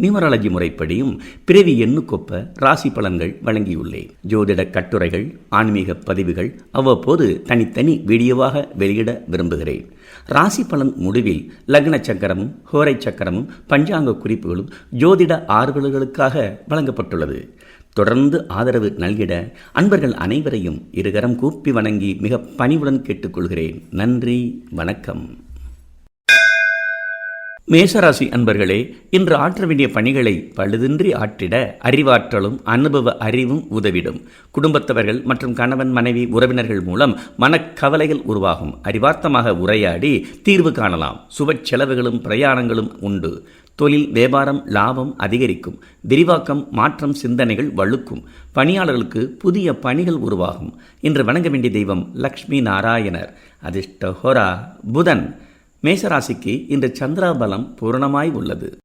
Numerology முறைப்படியும் பிறவி எண்ணுக்கொப்ப ராசி பலன்கள் வழங்கியுள்ளேன். ஜோதிட கட்டுரைகள் ஆன்மீக பதிவுகள் அவ்வப்போது தனித்தனி வீடியோவாக வெளியிட விரும்புகிறேன். ராசி பலன் முடிவில் லக்ன சக்கரமும் ஹோரை சக்கரமும் பஞ்சாங்க குறிப்புகளும் ஜோதிட ஆர்வலர்களுக்காக வழங்கப்பட்டுள்ளது. தொடர்ந்து ஆதரவு நல்கிட அன்பர்கள் அனைவரையும் இருகரம் கூப்பி வணங்கி மிக பணிவுடன் கேட்டுக்கொள்கிறேன். நன்றி வணக்கம். மேசராசி அன்பர்களே இன்று ஆற்ற வேண்டிய பணிகளை பழுதின்றி ஆற்றிட அறிவாற்றலும் அனுபவ அறிவும் உதவிடும். குடும்பத்தவர்கள் மற்றும் கணவன் மனைவி உறவினர்கள் மூலம் மனக்கவலைகள் உருவாகும். அறிவார்த்தமாக உரையாடி தீர்வு காணலாம். சுப செலவுகளும் பிரயாணங்களும் உண்டு. தொழில் வியாபாரம் லாபம் அதிகரிக்கும். விரிவாக்கம் மாற்றம் சிந்தனைகள் வழுக்கும். பணியாளர்களுக்கு புதிய பணிகள் உருவாகும். இன்று வணங்க வேண்டிய தெய்வம் லக்ஷ்மி நாராயணர். அதிர்ஷ்டஹோரா புதன். மேசராசிக்கு இன்று சந்திராபலம் பூரணமாய் உள்ளது.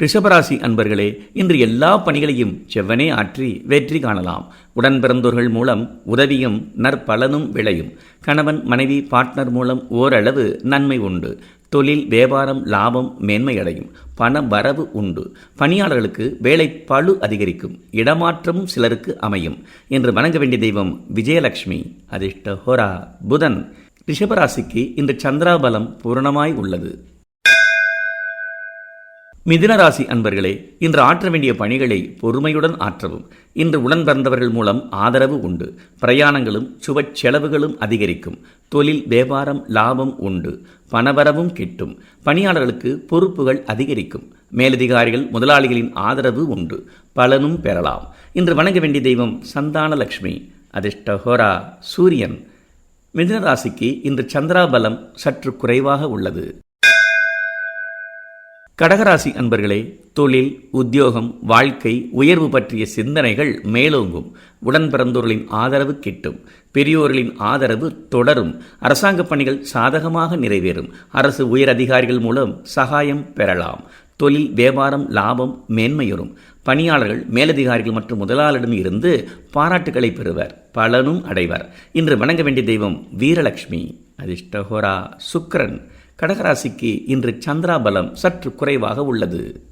ரிஷபராசி அன்பர்களே இன்று எல்லா பணிகளையும் செவ்வனே ஆற்றி வெற்றி காணலாம். உடன் பிறந்தோர்கள் மூலம் உதவியும் நற்பலனும் விளையும். கணவன் மனைவி பார்ட்னர் மூலம் ஓரளவு நன்மை உண்டு. தொழில் வியாபாரம் லாபம் மேன்மையடையும். பண வரவு உண்டு. பணியாளர்களுக்கு வேலை பழு அதிகரிக்கும். இடமாற்றமும் சிலருக்கு அமையும். என்று வணங்க வேண்டிய தெய்வம் விஜயலட்சுமி அதிர்ஷ்ட ஹோரா புதன். ரிஷபராசிக்கு இந்த சந்திராபலம் பூரணமாய் உள்ளது. மிதினராசி அன்பர்களே இன்று ஆற்ற வேண்டிய பணிகளை பொறுமையுடன் ஆற்றவும். இன்று உடன் பிறந்தவர்கள் மூலம் ஆதரவு உண்டு. பிரயாணங்களும் சுப செலவுகளும் அதிகரிக்கும். தொழில் வியாபாரம் லாபம் உண்டு. பணவரவும் கிட்டும். பணியாளர்களுக்கு பொறுப்புகள் அதிகரிக்கும். மேலதிகாரிகள் முதலாளிகளின் ஆதரவு உண்டு. பலனும் பெறலாம். இன்று வணங்க வேண்டிய தெய்வம் சந்தானலட்சுமி அதிர்ஷ்டஹோரா சூரியன். மிதுனராசிக்கு இன்று சந்திராபலம் சற்று குறைவாக உள்ளது. கடகராசி அன்பர்களே தொழில் உத்தியோகம் வாழ்க்கை உயர்வு பற்றிய சிந்தனைகள் மேலோங்கும். உடன் பிறந்தோர்களின் ஆதரவு கிட்டும். பெரியோர்களின் ஆதரவு தொடரும். அரசாங்க பணிகள் சாதகமாக நிறைவேறும். அரசு உயர் அதிகாரிகள் மூலம் சகாயம் பெறலாம். தொழில் வியாபாரம் லாபம் மேன்மையுறும். பணியாளர்கள் மேலதிகாரிகள் மற்றும் முதலாளிடம் இருந்து பாராட்டுகளை பெறுவர் பலனும் அடைவர். இன்று வணங்க வேண்டிய தெய்வம் வீரலட்சுமி அதிர்ஷ்டஹோரா சுக்கரன். கடகராசிக்கு இன்று சந்திராபலம் சற்று குறைவாக உள்ளது.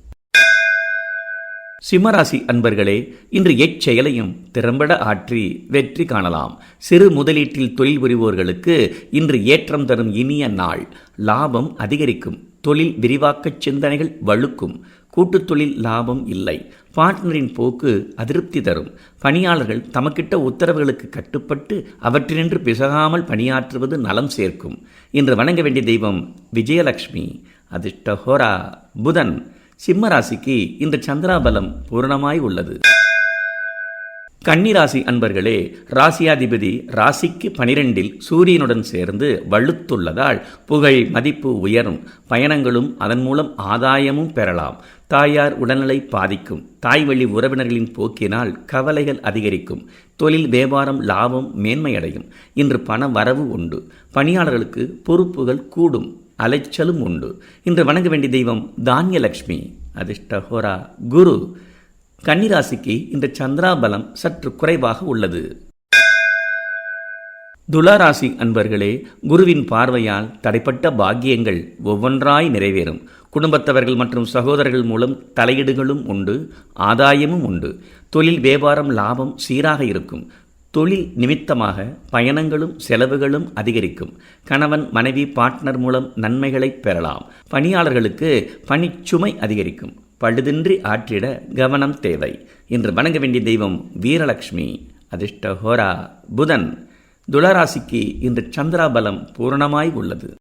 சிம்மராசி அன்பர்களே இன்று எச்செயலையும் திறம்பட ஆற்றி வெற்றி காணலாம். சிறு முதலீட்டில் தொழில் புரிவோர்களுக்கு இன்று ஏற்றம் தரும் இனிய நாள். லாபம் அதிகரிக்கும். தொழில் விரிவாக்கச் சிந்தனைகள் வழுக்கும். கூட்டுத் தொழில் லாபம் இல்லை. பார்ட்னரின் போக்கு அதிருப்தி தரும். பணியாளர்கள் தமக்கிட்ட உத்தரவுகளுக்கு கட்டுப்பட்டு அவற்றினின்று பிசகாமல் பணியாற்றுவது நலம் சேர்க்கும். இன்று வணங்க வேண்டிய தெய்வம் விஜயலட்சுமி அதிர்ஷ்டஹோரா புதன். சிம்மராசிக்கு இன்று சந்திராபலம் பூரணமாய் உள்ளது. கன்னிராசி அன்பர்களே ராசியாதிபதி ராசிக்கு பனிரெண்டில் சூரியனுடன் சேர்ந்து வலுத்துள்ளதால் புகழ் மதிப்பு உயரும். பயணங்களும் அதன் மூலம் ஆதாயமும் பெறலாம். தாயார் உடல்நிலை பாதிக்கும். தாய் வழி உறவினர்களின் போக்கினால் கவலைகள் அதிகரிக்கும். தொழில் வியாபாரம் லாபம் மேன்மையடையும். இன்று பண வரவு உண்டு. பணியாளர்களுக்கு பொறுப்புகள் கூடும். அலைச்சலும் உண்டு. இன்று வணங்க வேண்டிய தெய்வம் தானியலக்ஷ்மி. அதிர்ஷ்டஹோரா குரு. கன்னிராசிக்கு இந்த சந்திராபலம் சற்று குறைவாக உள்ளது. துளாராசி அன்பர்களே குருவின் பார்வையால் தடைப்பட்ட பாக்கியங்கள் ஒவ்வொன்றாய் நிறைவேறும். குடும்பத்தவர்கள் மற்றும் சகோதரர்கள் மூலம் தலையீடுகளும் உண்டு ஆதாயமும் உண்டு. தொழில் வியாபாரம் லாபம் சீராக இருக்கும். தொழில் நிமித்தமாக பயணங்களும் செலவுகளும் அதிகரிக்கும். கணவன் மனைவி பார்ட்னர் மூலம் நன்மைகளை பெறலாம். பணியாளர்களுக்கு பணிச்சுமை அதிகரிக்கும். பழுதின்றி ஆற்றிட கவனம் தேவை. இன்று வணங்க வேண்டிய தெய்வம் வீரலட்சுமி அதிர்ஷ்ட ஹோரா புதன். துளராசிக்கு இன்று சந்திராபலம் பூரணமாய் உள்ளது.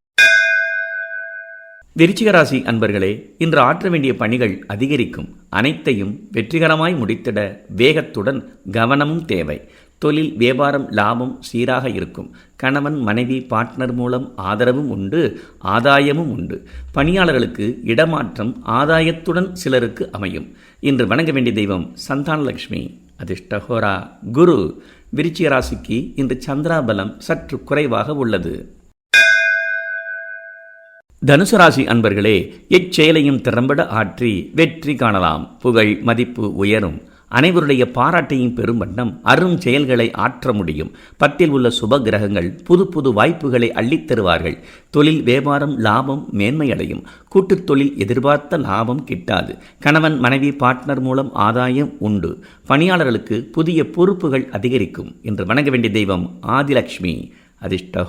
விருச்சிகராசி அன்பர்களே இன்று ஆற்ற வேண்டிய பணிகள் அதிகரிக்கும். அனைத்தையும் வெற்றிகரமாய் முடித்திட வேகத்துடன் கவனமும் தேவை. தொழில் வியாபாரம் லாபம் சீராக இருக்கும். கணவன் மனைவி பார்ட்னர் மூலம் ஆதரவும் உண்டு ஆதாயமும் உண்டு. பணியாளர்களுக்கு இடமாற்றம் ஆதாயத்துடன் சிலருக்கு அமையும். இன்று வணங்க வேண்டிய தெய்வம் சந்தானலக்ஷ்மி அதிர்ஷ்டஹோரா குரு விருச்சிய ராசிக்கு இன்று சந்திராபலம் சற்று குறைவாக உள்ளது. தனுசு ராசி அன்பர்களே எச்செயலையும் திறம்பட ஆற்றி வெற்றி காணலாம். புகழ் மதிப்பு உயரும். அனைவருடைய பாராட்டையும் பெறும் வண்ணம் அரும் செயல்களை ஆற்ற முடியும். பத்தில் உள்ள சுப கிரகங்கள் புது புது வாய்ப்புகளை அள்ளித் தருவார்கள். தொழில் வியாபாரம் லாபம் மேன்மையடையும். கூட்டுத் தொழில் எதிர்பார்த்த லாபம் கிட்டாது. கணவன் மனைவி பார்ட்னர் மூலம் ஆதாயம் உண்டு. பணியாளர்களுக்கு புதிய பொறுப்புகள் அதிகரிக்கும் என்று வணங்க வேண்டிய தெய்வம் ஆதிலக்ஷ்மி. அதிர்ஷ்ட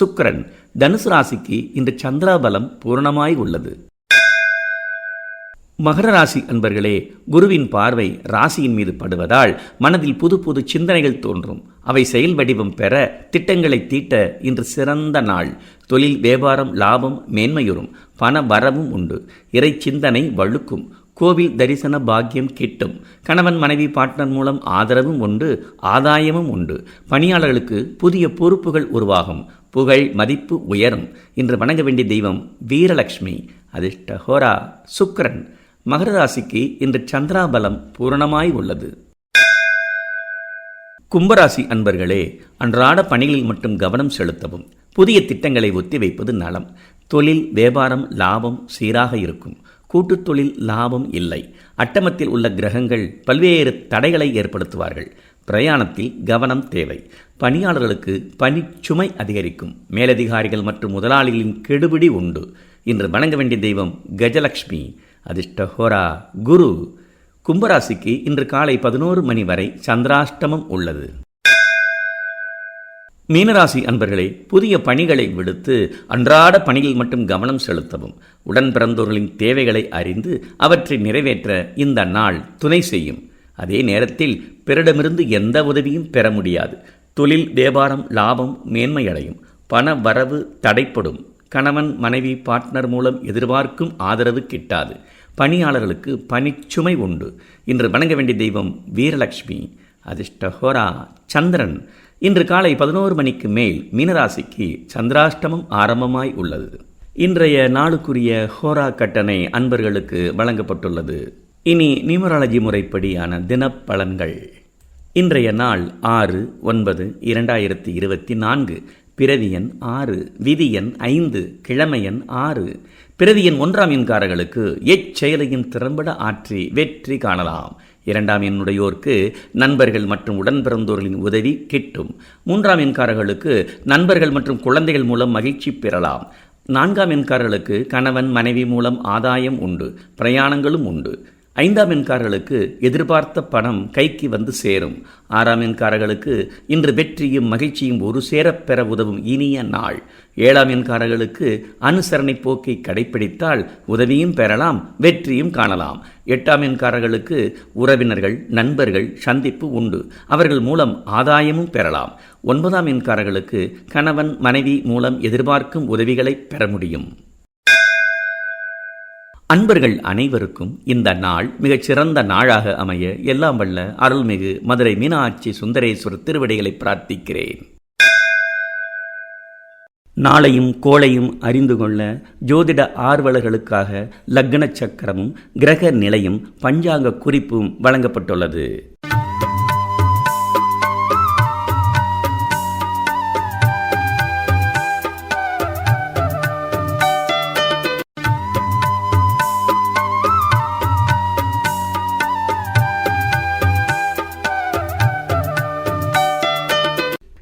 சுக்கரன். தனுசு ராசிக்கு இன்று சந்திராபலம் பூரணமாய் உள்ளது. மகர ராசி அன்பர்களே குருவின் பார்வை ராசியின் மீது படுவதால் மனதில் புது புது சிந்தனைகள் தோன்றும். அவை செயல் வடிவம் பெற திட்டங்களை தீட்ட இன்று சிறந்த நாள். தொழில் வியாபாரம் லாபம் மேன்மையுறும். பண வரவும் உண்டு. இறை சிந்தனை வழுக்கும். கோவில் தரிசன பாக்கியம் கிட்டும். கணவன் மனைவி பார்ட்னர் மூலம் ஆதரவும் உண்டு ஆதாயமும் உண்டு. பணியாளர்களுக்கு புதிய பொறுப்புகள் உருவாகும். புகழ் மதிப்பு உயரும். இன்று வணங்க வேண்டிய தெய்வம் வீரலட்சுமி அதிர்ஷ்ட ஹோரா மகர ராசிக்கு இன்று சந்திராபலம் பூரணமாய் உள்ளது. கும்பராசி அன்பர்களே அன்றாட பணிகளில் மட்டும் கவனம் செலுத்தவும் புதிய திட்டங்களை ஒத்திவைப்பது நலம். தொழில் வியாபாரம் லாபம் சீராக இருக்கும். கூட்டுத் தொழில் லாபம் இல்லை. அட்டமத்தில் உள்ள கிரகங்கள் பல்வேறு தடைகளை ஏற்படுத்துவார்கள். பிரயாணத்தில் கவனம் தேவை. பணியாளர்களுக்கு பணி சுமை அதிகரிக்கும். மேலதிகாரிகள் மற்றும் முதலாளிகளின் கெடுபிடி உண்டு. இன்று வணங்க வேண்டிய தெய்வம் கஜலக்ஷ்மி. அதிர்ஷ்டஹோரா குரு கும்பராசிக்கு இன்று காலை பதினோரு மணி வரை சந்திராஷ்டமம் உள்ளது. மீனராசி அன்பர்களே புதிய பணிகளை விடுத்து அன்றாட பணியில் மட்டும் கவனம் செலுத்தவும் உடன் பிறந்தோர்களின் தேவைகளை அறிந்து அவற்றை நிறைவேற்ற இந்த நாள் துணை செய்யும். அதே நேரத்தில் பிறரிடமிருந்து எந்த உதவியும் பெற முடியாது. தொழில் வியாபாரம் லாபம் மேன்மையடையும். பண வரவு தடைப்படும். கணவன் மனைவி பார்ட்னர் மூலம் எதிர்பார்க்கும் ஆதரவு கிட்டாது. பணியாளர்களுக்கு பணிச்சுமை உண்டு. இன்று வணங்க வேண்டிய தெய்வம் வீரலட்சுமி அதிர்ஷ்ட ஹோரா சந்திரன். இன்று காலை பதினோரு மணிக்கு மேல் மீனராசிக்கு சந்திராஷ்டமம் ஆரம்பமாய் உள்ளது. இன்றைய நாளுக்குரிய ஹோரா கட்டணை அன்பர்களுக்கு வழங்கப்பட்டுள்ளது. இனி நியூமராலஜி முறைப்படியான தினப்பலன்கள். இன்றைய நாள் ஆறு ஒன்பது இரண்டாயிரத்தி இருபத்தி நான்கு. பிறவியன் ஆறு விதியன் ஐந்து கிழமையன் ஆறு. பிறவியன் ஒன்றாம் எண்காரர்களுக்கு எச்செயலையும் திறம்பட ஆற்றி வெற்றி காணலாம். இரண்டாம் எண்ணுடையோர்க்கு நண்பர்கள் மற்றும் உடன் பிறந்தோர்களின் உதவி கிட்டும். மூன்றாம் எண்காரர்களுக்கு நண்பர்கள் மற்றும் குழந்தைகள் மூலம் மகிழ்ச்சி பெறலாம். நான்காம் எண்காரர்களுக்கு கணவன் மனைவி மூலம் ஆதாயம் உண்டு பிரயாணங்களும் உண்டு. ஐந்தாம் எண்காரர்களுக்கு எதிர்பார்த்த பணம் கைக்கு வந்து சேரும். ஆறாம் எண்காரர்களுக்கு இன்று வெற்றியும் மகிழ்ச்சியும் ஒரு சேரப் பெற உதவும் இனிய நாள். ஏழாம் எண்காரர்களுக்கு அனுசரணை போக்கை கடைப்பிடித்தால் உதவியும் பெறலாம் வெற்றியும் காணலாம். எட்டாம் எண்காரர்களுக்கு உறவினர்கள் நண்பர்கள் சந்திப்பு உண்டு. அவர்கள் மூலம் ஆதாயமும் பெறலாம். ஒன்பதாம் எண்காரர்களுக்கு கணவன் மனைவி மூலம் எதிர்பார்க்கும் உதவிகளை பெற முடியும். அன்பர்கள் அனைவருக்கும் இந்த நாள் மிகச் சிறந்த நாளாக அமைய எல்லாம் வல்ல அருள்மிகு மதுரை மீனாட்சி சுந்தரேஸ்வரர் திருவடிகளை பிரார்த்திக்கிறேன். நாளையும் கோளையும் அறிந்து கொள்ள ஜோதிட ஆர்வலர்களுக்காக லக்ன சக்கரமும் கிரக நிலையும் பஞ்சாங்க குறிப்பும் வழங்கப்பட்டுள்ளது.